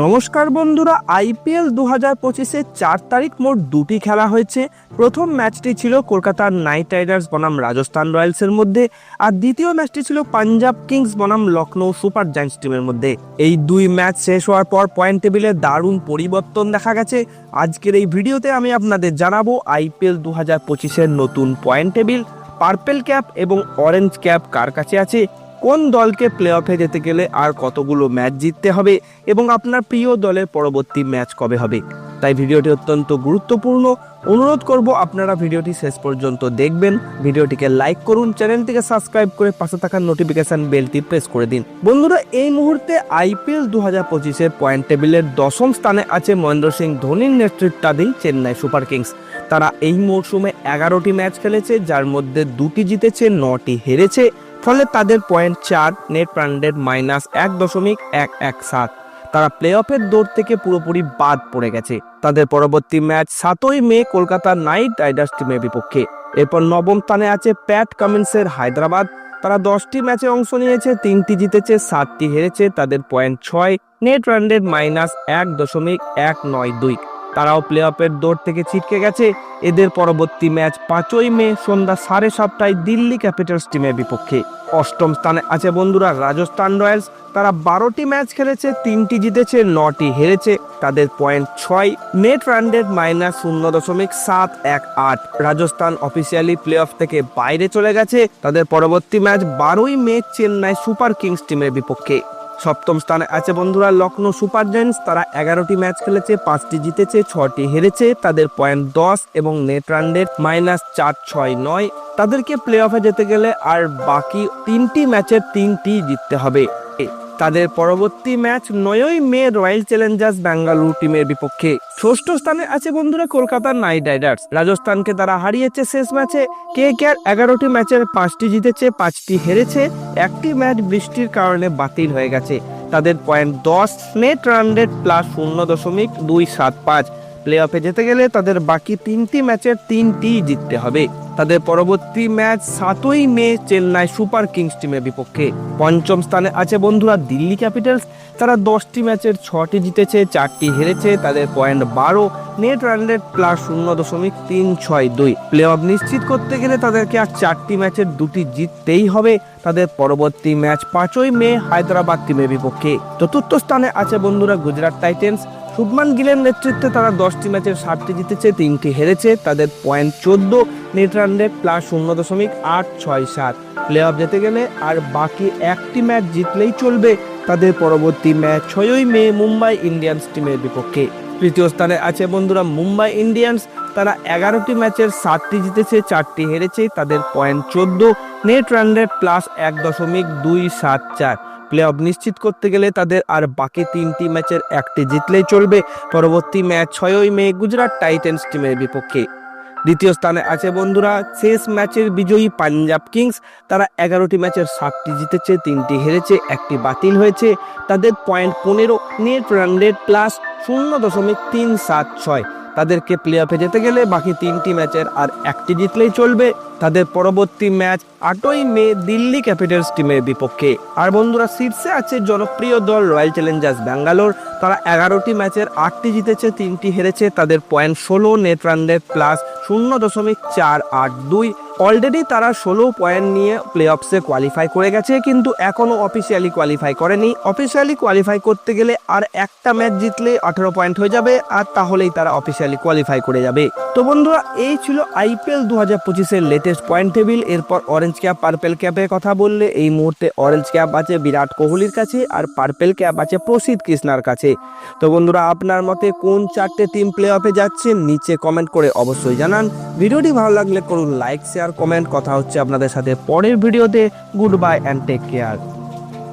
নমস্কার বন্ধুরা, আইপিএল দু হাজার পঁচিশের চার তারিখ মোট দুটি খেলা হয়েছে। প্রথম ম্যাচটি ছিল কলকাতার নাইট রাইডার্স বনাম রাজস্থান রয়্যালসের মধ্যে আর দ্বিতীয় ম্যাচটি ছিল পাঞ্জাব কিংস বনাম লখনৌ সুপার জায়ান্টস টিমের মধ্যে। এই দুই ম্যাচ শেষ হওয়ার পর পয়েন্ট টেবিলে দারুণ পরিবর্তন দেখা গেছে। আজকের এই ভিডিওতে আমি আপনাদের জানাব আইপিএল দু হাজার পঁচিশের নতুন পয়েন্ট টেবিল, পার্পেল ক্যাপ এবং অরেঞ্জ ক্যাপ কার কাছে আছে কোন দলকে প্লে অফে যেতে গেলে আর কতগুলো ম্যাচ জিততে হবে এবং আপনার প্রিয় দলের পরবর্তী ম্যাচ কবে হবে? তাই ভিডিওটি অত্যন্ত গুরুত্বপূর্ণ। অনুরোধ করব আপনারা ভিডিওটি শেষ পর্যন্ত দেখবেন। ভিডিওটিকে লাইক করুন, চ্যানেলটিকে সাবস্ক্রাইব করে পাশে থাকা নোটিফিকেশন বেলটি প্রেস করে দিন। বন্ধুরা, এই মুহূর্তে আইপিএল দু হাজার পঁচিশের পয়েন্ট টেবিলের দশম স্থানে আছে মহেন্দ্র সিং ধোনির নেতৃত্বাধীন চেন্নাই সুপার কিংস। তারা এই মরশুমে এগারোটি ম্যাচ খেলেছে, যার মধ্যে দুটি জিতেছে, নটি হেরেছে। ফলে তাদের পয়েন্ট চার নেট রানডেড মাইনাস এক দশমিক এক এক সাত। তারা প্লে অফের দৌড় থেকে পুরোপুরি বাদ পড়ে গেছে। তাদের পরবর্তী ম্যাচ সাতই মে কলকাতা নাইট রাইডার্স টিমের বিপক্ষে। এরপর নবম স্থানে আছে প্যাট কামিন্সের হায়দ্রাবাদ। তারা দশটি ম্যাচে অংশ নিয়েছে, তিনটি জিতেছে, সাতটি হেরেছে। তাদের পয়েন্ট ছয় নেট রানডেড মাইনাস এক দশমিক এক নয় দুই। তারাও প্লে অফের দৌড় থেকে ছিটকে গেছে। এদের পরবর্তী ম্যাচ পাঁচই মে সন্ধ্যা সাড়ে সাতটায় দিল্লি ক্যাপিটালস টিমের বিপক্ষে। অষ্টম স্থানে আছে বন্ধুরা রাজস্থান রয়্যালস। তারা বারোটি ম্যাচ খেলেছে, তিনটি জিতেছে, নটি হেরেছে। তাদের পয়েন্ট ছয়, নেট রানডেড মাইনাস শূন্য দশমিক সাত এক আট। রাজস্থান অফিসিয়ালি প্লে অফ থেকে বাইরে চলে গেছে। তাদের পরবর্তী ম্যাচ বারোই মে চেন্নাই সুপার কিংস টিমের বিপক্ষে। সপ্তম স্থানে আছে বন্ধুরা লখনৌ সুপার জায়েন্টস। তারা এগারোটি ম্যাচ খেলেছে, পাঁচটি জিতেছে, ছটি হেরেছে। তাদের পয়েন্ট দশ এবং নেট রান রেট মাইনাস চার, ছয়, নয়। তাদেরকে প্লে অফে যেতে গেলে আর বাকি তিনটি ম্যাচের তিনটি জিততে হবে। তাদের পরবর্তী ম্যাচ নয়ই মে রয়্যাল চ্যালেঞ্জার্স বেঙ্গালুরু টিমের বিপক্ষে। ষষ্ঠ স্থানে আছে বন্ধুরা কলকাতার নাইট রাইডার্স। রাজস্থানকে তারা হারিয়েছে শেষ ম্যাচে। কে কে আর এগারোটি ম্যাচের পাঁচটি জিতেছে, পাঁচটি হেরেছে। একটি ম্যাচ বৃষ্টির কারণে বাতিল হয়ে গেছে। তাদের পয়েন্ট দশ, নেট রান রেট প্লাস শূন্য দশমিক দুই সাত পাঁচ। প্লে অফে যেতে গেলে তাদের বাকি তিনটি ম্যাচের তিনটি জিততে হবে। তাদের পরবর্তী ম্যাচ সাতই মে চেন্নাই সুপার কিংস টিমের বিপক্ষে। পঞ্চম স্থানে আছে বন্ধুরা দিল্লি ক্যাপিটালস। তারা দশটি ম্যাচের ছটি জিতেছে, চারটি হেরেছে। তাদের পয়েন্ট বারো, নেট রান রেট প্লাস শূন্য দশমিক তিন ছয় দুই। প্লে অফ নিশ্চিত করতে গেলে তাদেরকে আর চারটি ম্যাচের দুটি জিততেই হবে। তাদের পরবর্তী ম্যাচ পাঁচই মে হায়দ্রাবাদ টিমের বিপক্ষে। চতুর্থ স্থানে আছে বন্ধুরা গুজরাট টাইটেন্স। শুভমান গিলের নেতৃত্বে তারা দশটি ম্যাচের সাতটি জিতেছে, তিনটি হেরেছে। তাদের পয়েন্ট চোদ্দ নেট রান প্লাস শূন্য দশমিক আট ছয় সাত। প্লে অফ যেতে গেলে আর বাকি একটি ম্যাচ জিতলেই চলবে তাদের পরবর্তী ম্যাচ ছয়ই মে মুম্বাই ইন্ডিয়ান্স টিমের বিপক্ষে। তৃতীয় স্থানে আছে বন্ধুরা মুম্বাই ইন্ডিয়ান্স। তারা এগারোটি ম্যাচের সাতটি জিতেছে, চারটি হেরেছে। তাদের পয়েন্ট চোদ্দ নেট রান প্লাস এক দশমিক দুই সাত চার। প্লে অফ নিশ্চিত করতে গেলে তাদের আর বাকি তিনটি ম্যাচের একটি জিতলেই চলবে। পরবর্তী ম্যাচ ছয়ই মে গুজরাট টাইটেন্স টিমের বিপক্ষে। দ্বিতীয় স্থানে আছে বন্ধুরা, শেষ ম্যাচের বিজয়ী পাঞ্জাব কিংস। তারা এগারোটি ম্যাচের সাতটি জিতেছে, তিনটি হেরেছে, একটি বাতিল হয়েছে। তাদের পয়েন্ট পনেরো নেট রান রেট প্লাস শূন্য দশমিক তিন সাত ছয়। তাদেরকে প্লে অফে যেতে গেলে বাকি তিনটি ম্যাচের আর একটি জিতলেই চলবে। তাদের পরবর্তী ম্যাচ আটই মে দিল্লি ক্যাপিটালস টিমের বিপক্ষে। আর বন্ধুরা, শীর্ষে আছে জনপ্রিয় দল রয়্যাল চ্যালেঞ্জার্স ব্যাঙ্গালোর। তারা এগারোটি ম্যাচের আটটি জিতেছে, তিনটি হেরেছে। তাদের পয়েন্ট ষোলো নেট রানদের প্লাস শূন্য দশমিক চার আট দুই অলরেডি তারা ষোলো পয়েন্ট নিয়ে প্লে অফসে কোয়ালিফাই করে গেছে, কিন্তু এখনও অফিসিয়ালি কোয়ালিফাই করেনি। অফিসিয়ালি কোয়ালিফাই করতে গেলে আর একটা ম্যাচ জিতলে আঠেরো পয়েন্ট হয়ে যাবে, আর তাহলেই তারা অফিসিয়ালি কোয়ালিফাই করে যাবে। তো বন্ধুরা, এই ছিল আইপিএল দু হাজার পঁচিশের লেটেস্ট পয়েন্ট টেবিল এরপর অরেঞ্জ ক্যাপ পার্পেল ক্যাপের কথা বললে, এই মুহূর্তে অরেঞ্জ ক্যাপ আছে বিরাট কোহলির কাছে, আর পার্পেল ক্যাপ আছে প্রসিদ্ধ কৃষ্ণার কাছে। তো বন্ধুরা, আপনার মতে কোন চারটে টিম প্লে অফে যাচ্ছে নিচে কমেন্ট করে অবশ্যই জানান। ভিডিওটি ভালো লাগলে করুন লাইক, শেয়ার, কমেন্ট। কথা হচ্ছে আপনাদের সাথে পরের ভিডিওতে। Good bye and take care